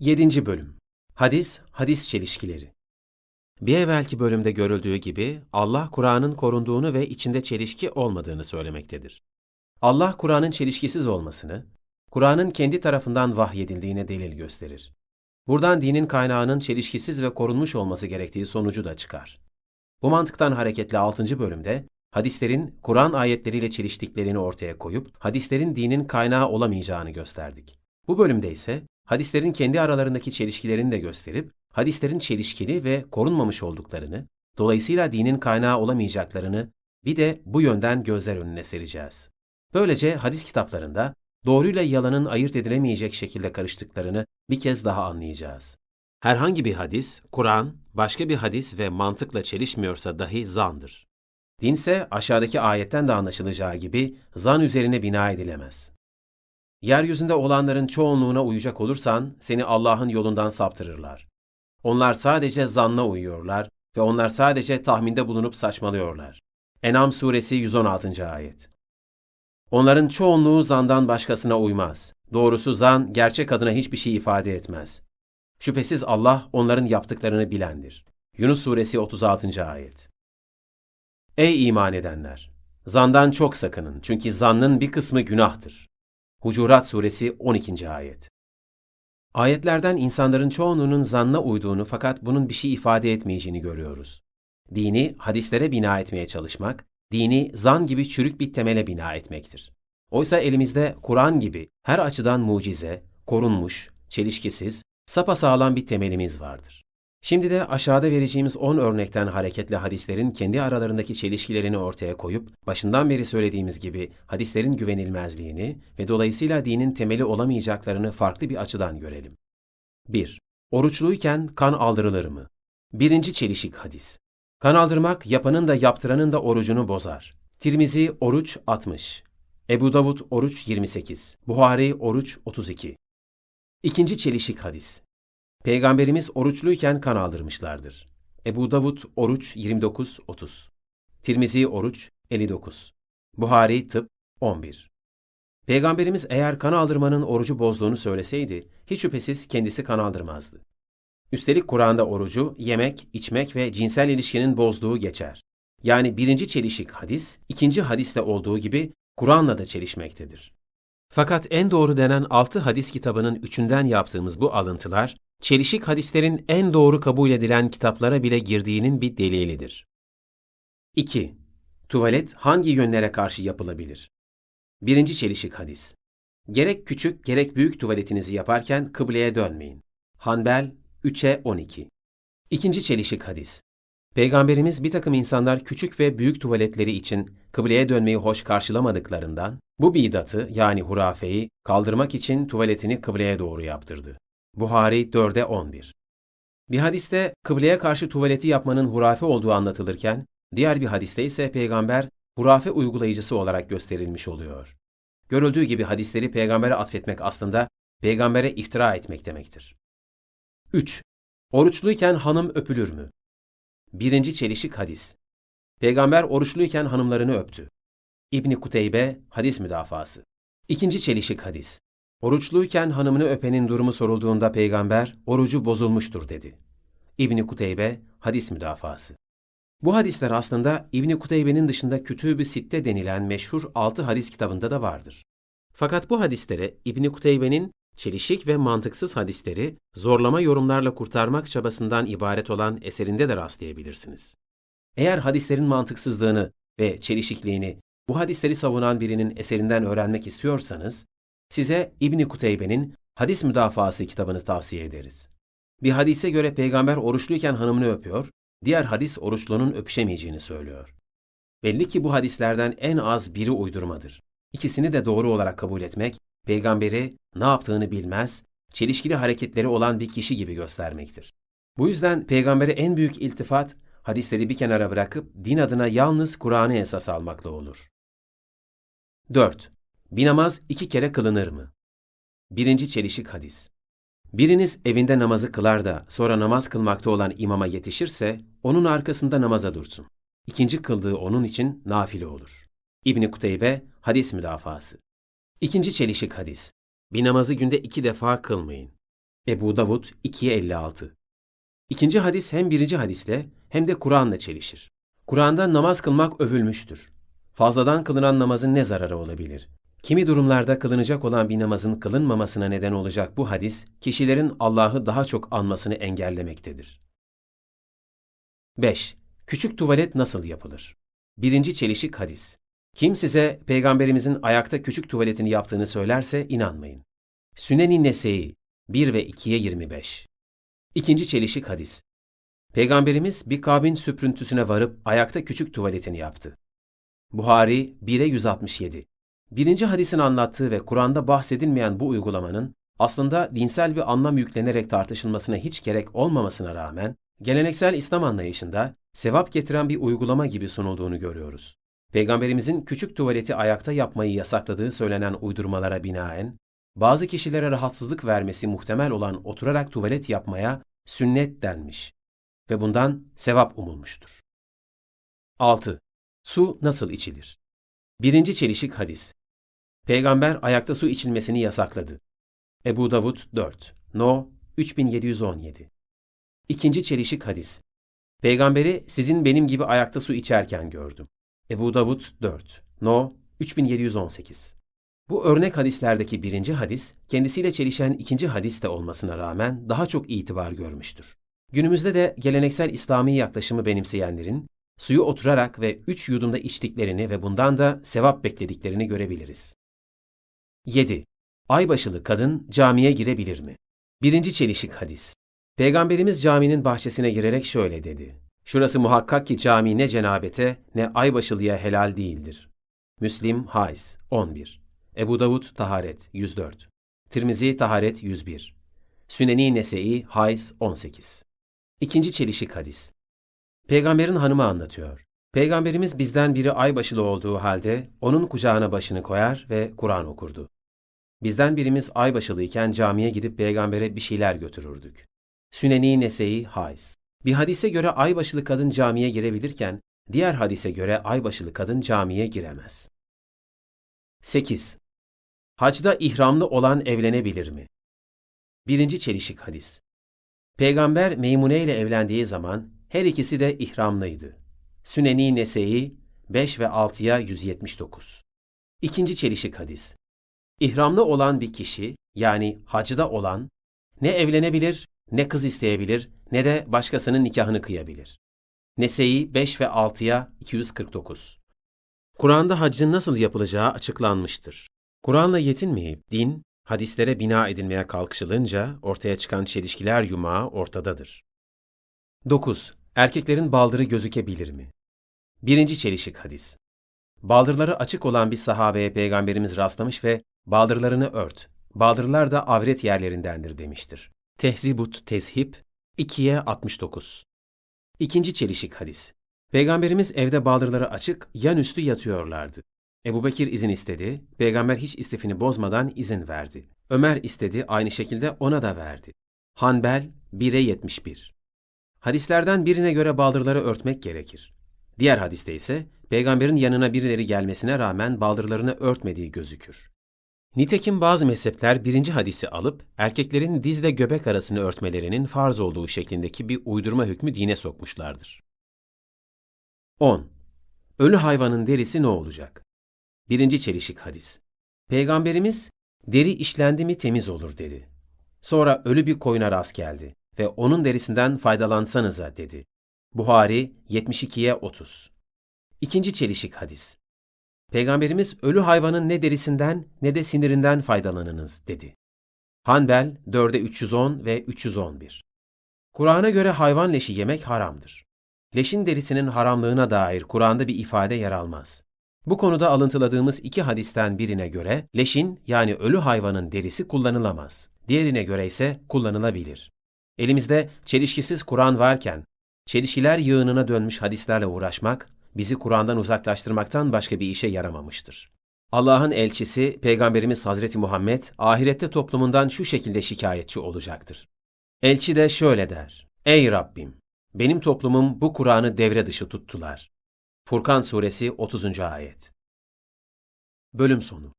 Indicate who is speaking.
Speaker 1: 7. Bölüm Hadis, hadis çelişkileri Bir evvelki bölümde görüldüğü gibi Allah Kur'an'ın korunduğunu ve içinde çelişki olmadığını söylemektedir. Allah Kur'an'ın çelişkisiz olmasını, Kur'an'ın kendi tarafından vahyedildiğine delil gösterir. Buradan dinin kaynağının çelişkisiz ve korunmuş olması gerektiği sonucu da çıkar. Bu mantıktan hareketle 6. bölümde hadislerin Kur'an ayetleriyle çeliştiklerini ortaya koyup hadislerin dinin kaynağı olamayacağını gösterdik. Bu bölümde ise hadislerin kendi aralarındaki çelişkilerini de gösterip hadislerin çelişkili ve korunmamış olduklarını, dolayısıyla dinin kaynağı olamayacaklarını bir de bu yönden gözler önüne sereceğiz. Böylece hadis kitaplarında doğruyla yalanın ayırt edilemeyecek şekilde karıştıklarını bir kez daha anlayacağız. Herhangi bir hadis, Kur'an, başka bir hadis ve mantıkla çelişmiyorsa dahi zandır. Dinse aşağıdaki ayetten de anlaşılacağı gibi zan üzerine bina edilemez. Yeryüzünde olanların çoğunluğuna uyacak olursan seni Allah'ın yolundan saptırırlar. Onlar sadece zanna uyuyorlar ve onlar sadece tahminde bulunup saçmalıyorlar. En'am suresi 116. ayet. Onların çoğunluğu zandan başkasına uymaz. Doğrusu zan gerçek adına hiçbir şey ifade etmez. Şüphesiz Allah onların yaptıklarını bilendir. Yunus suresi 36. ayet. Ey iman edenler! Zandan çok sakının çünkü zannın bir kısmı günahtır. Hucurat suresi 12. ayet. Ayetlerden insanların çoğunluğunun zanna uyduğunu fakat bunun bir şey ifade etmeyeceğini görüyoruz. Dini hadislere bina etmeye çalışmak, dini zan gibi çürük bir temele bina etmektir. Oysa elimizde Kur'an gibi her açıdan mucize, korunmuş, çelişkisiz, sapasağlam bir temelimiz vardır. Şimdi de aşağıda vereceğimiz 10 örnekten hareketle hadislerin kendi aralarındaki çelişkilerini ortaya koyup, başından beri söylediğimiz gibi hadislerin güvenilmezliğini ve dolayısıyla dinin temeli olamayacaklarını farklı bir açıdan görelim. 1. Oruçluyken kan aldırılır mı? Birinci çelişik hadis. Kan aldırmak yapanın da yaptıranın da orucunu bozar. Tirmizi oruç 60. Ebu Davud oruç 28. Buhari oruç 32. İkinci çelişik hadis. Peygamberimiz oruçluyken kan aldırmışlardır. Ebu Davud oruç 29-30. Tirmizi oruç 59. Buhari tıp 11. Peygamberimiz eğer kan aldırmanın orucu bozduğunu söyleseydi, hiç şüphesiz kendisi kan aldırmazdı. Üstelik Kur'an'da orucu yemek, içmek ve cinsel ilişkinin bozduğu geçer. Yani birinci çelişik hadis, ikinci hadiste olduğu gibi Kur'an'la da çelişmektedir. Fakat en doğru denen altı hadis kitabının üçünden yaptığımız bu alıntılar, çelişik hadislerin en doğru kabul edilen kitaplara bile girdiğinin bir delilidir. 2. Tuvalet hangi yönlere karşı yapılabilir? Birinci çelişik hadis. Gerek küçük gerek büyük tuvaletinizi yaparken kıbleye dönmeyin. Hanbel 3'e 12. İkinci çelişik hadis. Peygamberimiz bir takım insanlar küçük ve büyük tuvaletleri için kıbleye dönmeyi hoş karşılamadıklarından bu bidatı yani hurafeyi kaldırmak için tuvaletini kıbleye doğru yaptırdı. Buhari 4'e 11. Bir hadiste kıbleye karşı tuvaleti yapmanın hurafe olduğu anlatılırken, diğer bir hadiste ise peygamber hurafe uygulayıcısı olarak gösterilmiş oluyor. Görüldüğü gibi hadisleri peygambere atfetmek aslında peygambere iftira etmek demektir. 3. Oruçluyken hanım öpülür mü? Birinci çelişik hadis. Peygamber oruçluyken hanımlarını öptü. İbni Kuteybe, hadis müdafası. İkinci çelişik hadis. Oruçluyken hanımını öpenin durumu sorulduğunda peygamber, orucu bozulmuştur dedi. İbni Kuteybe, hadis müdafası. Bu hadisler aslında İbni Kuteybe'nin dışında Kütüb-i Sitte denilen meşhur altı hadis kitabında da vardır. Fakat bu hadislere İbni Kuteybe'nin çelişik ve mantıksız hadisleri zorlama yorumlarla kurtarmak çabasından ibaret olan eserinde de rastlayabilirsiniz. Eğer hadislerin mantıksızlığını ve çelişikliğini bu hadisleri savunan birinin eserinden öğrenmek istiyorsanız, size İbni Kuteybe'nin Hadis Müdafası kitabını tavsiye ederiz. Bir hadise göre peygamber oruçluyken hanımını öpüyor, diğer hadis oruçlunun öpüşemeyeceğini söylüyor. Belli ki bu hadislerden en az biri uydurmadır. İkisini de doğru olarak kabul etmek, peygamberi ne yaptığını bilmez, çelişkili hareketleri olan bir kişi gibi göstermektir. Bu yüzden peygambere en büyük iltifat, hadisleri bir kenara bırakıp din adına yalnız Kur'an'ı esas almakla olur. 4. Bir namaz iki kere kılınır mı? Birinci çelişik hadis. Biriniz evinde namazı kılar da sonra namaz kılmakta olan imama yetişirse onun arkasında namaza dursun. İkinci kıldığı onun için nafile olur. İbni Kuteybe, hadis müdafası. İkinci çelişik hadis. Bir namazı günde iki defa kılmayın. Ebu Davud 2.56 İkinci hadis hem birinci hadisle hem de Kur'an'la çelişir. Kur'an'da namaz kılmak övülmüştür. Fazladan kılınan namazın ne zararı olabilir? Kimi durumlarda kılınacak olan bir namazın kılınmamasına neden olacak bu hadis, kişilerin Allah'ı daha çok anmasını engellemektedir. 5. Küçük tuvalet nasıl yapılır? Birinci çelişik hadis. Kim size peygamberimizin ayakta küçük tuvaletini yaptığını söylerse inanmayın. Sünen-i Nese'yi 1 ve 2'ye 25. İkinci çelişik hadis. Peygamberimiz bir kabin süprüntüsüne varıp ayakta küçük tuvaletini yaptı. Buhari 1'e 167. Birinci hadisin anlattığı ve Kur'an'da bahsedilmeyen bu uygulamanın aslında dinsel bir anlam yüklenerek tartışılmasına hiç gerek olmamasına rağmen geleneksel İslam anlayışında sevap getiren bir uygulama gibi sunulduğunu görüyoruz. Peygamberimizin küçük tuvaleti ayakta yapmayı yasakladığı söylenen uydurmalara binaen, bazı kişilere rahatsızlık vermesi muhtemel olan oturarak tuvalet yapmaya sünnet denmiş ve bundan sevap umulmuştur. 6. Su nasıl içilir? Birinci çelişik hadis. Peygamber ayakta su içilmesini yasakladı. Ebu Davud 4, No 3717. İkinci çelişik hadis. Peygamberi sizin benim gibi ayakta su içerken gördüm. Ebu Davud 4, No 3718. Bu örnek hadislerdeki birinci hadis, kendisiyle çelişen ikinci hadis de olmasına rağmen daha çok itibar görmüştür. Günümüzde de geleneksel İslami yaklaşımı benimseyenlerin, suyu oturarak ve üç yudumda içtiklerini ve bundan da sevap beklediklerini görebiliriz. 7. Aybaşılı kadın camiye girebilir mi? Birinci çelişik hadis. Peygamberimiz caminin bahçesine girerek şöyle dedi. Şurası muhakkak ki cami ne cenabete ne aybaşılıya helal değildir. Müslim Hays 11. Ebu Davud Taharet 104. Tirmizi Taharet 101. Süneni Nese'i Hays 18. İkinci çelişik hadis. Peygamberin hanımı anlatıyor. Peygamberimiz bizden biri aybaşılı olduğu halde onun kucağına başını koyar ve Kur'an okurdu. Bizden birimiz aybaşılıyken camiye gidip peygambere bir şeyler götürürdük. Süneni Nese'i Hays. Bir hadise göre aybaşılı kadın camiye girebilirken, diğer hadise göre aybaşılı kadın camiye giremez. 8. Hacda ihramlı olan evlenebilir mi? Birinci çelişik hadis. Peygamber Meymune ile evlendiği zaman her ikisi de ihramlıydı. Süneni Nese'i 5 ve 6'ya 179. İkinci çelişik hadis. İhramlı olan bir kişi, yani hacda olan, ne evlenebilir, ne kız isteyebilir, ne de başkasının nikahını kıyabilir. Nese'i 5 ve 6'ya 249. Kur'an'da haccın nasıl yapılacağı açıklanmıştır. Kur'an'la yetinmeyip din, hadislere bina edilmeye kalkışılınca ortaya çıkan çelişkiler yumağı ortadadır. 9. Erkeklerin baldırı gözükebilir mi? Birinci çelişik hadis. Baldırları açık olan bir sahabeye peygamberimiz rastlamış ve baldırlarını ört, baldırlar da avret yerlerindendir demiştir. Tehzibut Tezhip 2'ye 69. İkinci çelişik hadis. Peygamberimiz evde baldırları açık, yan üstü yatıyorlardı. Ebu Bekir izin istedi, peygamber hiç istifini bozmadan izin verdi. Ömer istedi, aynı şekilde ona da verdi. Hanbel 1'e 71. Hadislerden birine göre baldırları örtmek gerekir. Diğer hadiste ise peygamberin yanına birileri gelmesine rağmen baldırlarını örtmediği gözükür. Nitekim bazı mezhepler birinci hadisi alıp erkeklerin dizle göbek arasını örtmelerinin farz olduğu şeklindeki bir uydurma hükmü dine sokmuşlardır. 10. Ölü hayvanın derisi ne olacak? Birinci çelişik hadis. Peygamberimiz, deri işlendi mi temiz olur dedi. Sonra ölü bir koyuna rast geldi ve onun derisinden faydalansanıza dedi. Buhari 72'ye 30. İkinci çelişik hadis. Peygamberimiz ölü hayvanın ne derisinden ne de sinirinden faydalanınız dedi. Hanbel 4'e 310 ve 311. Kur'an'a göre hayvan leşi yemek haramdır. Leşin derisinin haramlığına dair Kur'an'da bir ifade yer almaz. Bu konuda alıntıladığımız iki hadisten birine göre leşin yani ölü hayvanın derisi kullanılamaz. Diğerine göre ise kullanılabilir. Elimizde çelişkisiz Kur'an varken, çelişkiler yığınına dönmüş hadislerle uğraşmak, bizi Kur'an'dan uzaklaştırmaktan başka bir işe yaramamıştır. Allah'ın elçisi, Peygamberimiz Hazreti Muhammed, ahirette toplumundan şu şekilde şikayetçi olacaktır. Elçi de şöyle der, Ey Rabbim! Benim toplumum bu Kur'an'ı devre dışı tuttular. Furkan Suresi 30. Ayet Bölüm sonu